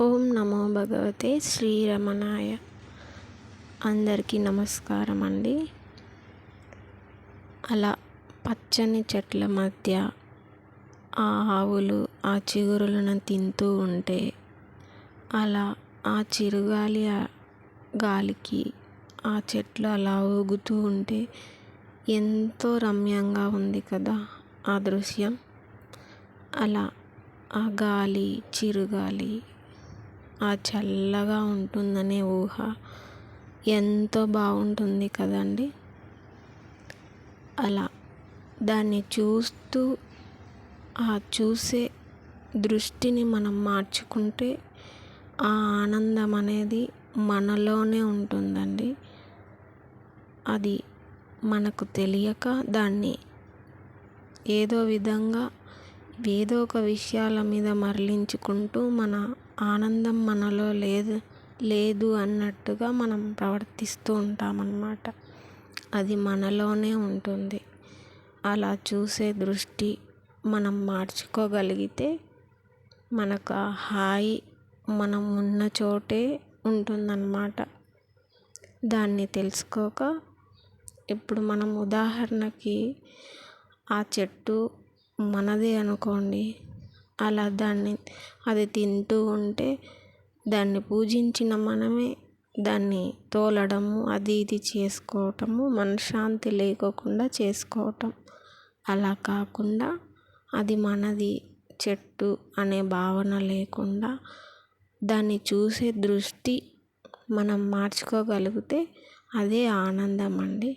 ఓం నమో భగవతే శ్రీరమణాయ. అందరికీ నమస్కారం అండి. అలా పచ్చని చెట్ల మధ్య ఆ ఆవులు ఆ చిగురులను తింటూ ఉంటే అలా ఆ చిరుగాలి గాలికి ఆ చెట్లు అలా ఊగుతూ ఉంటే ఎంతో రమ్యంగా ఉంది కదా ఆ దృశ్యం. అలా ఆ గాలి చిరుగాలి ఆ చల్లగా ఉంటుందనే ఊహ ఎంతో బాగుంటుంది కదండి. అలా దాన్ని చూస్తూ ఆ చూసే దృష్టిని మనం మార్చుకుంటే ఆ ఆనందం అనేది మనలోనే ఉంటుందండి. అది మనకు తెలియక దాన్ని ఏదో విధంగా ఏదో ఒక విషయాల మీద మరలించుకుంటూ మన ఆనందం మనలో లేదు లేదు అన్నట్టుగా మనం ప్రవర్తిస్తూ ఉంటామన్నమాట. అది మనలోనే ఉంటుంది. అలా చూసే దృష్టి మనం మార్చుకోగలిగితే మనకు ఆ హాయి మనం ఉన్న చోటే ఉంటుందన్నమాట. దాన్ని తెలుసుకోక ఇప్పుడు మనం ఉదాహరణకి ఆ చెట్టు మనదే అనుకోండి. అలా దాన్ని అది తింటూ ఉంటే దాన్ని పూజించిన మనమే దాన్ని తోలడము అది ఇది చేసుకోవటము మనశ్శాంతి లేకోకుండా చేసుకోవటం. అలా కాకుండా అది మనది చెట్టు అనే భావన లేకుండా దాన్ని చూసే దృష్టి మనం మార్చుకోగలిగితే అదే ఆనందం అండి.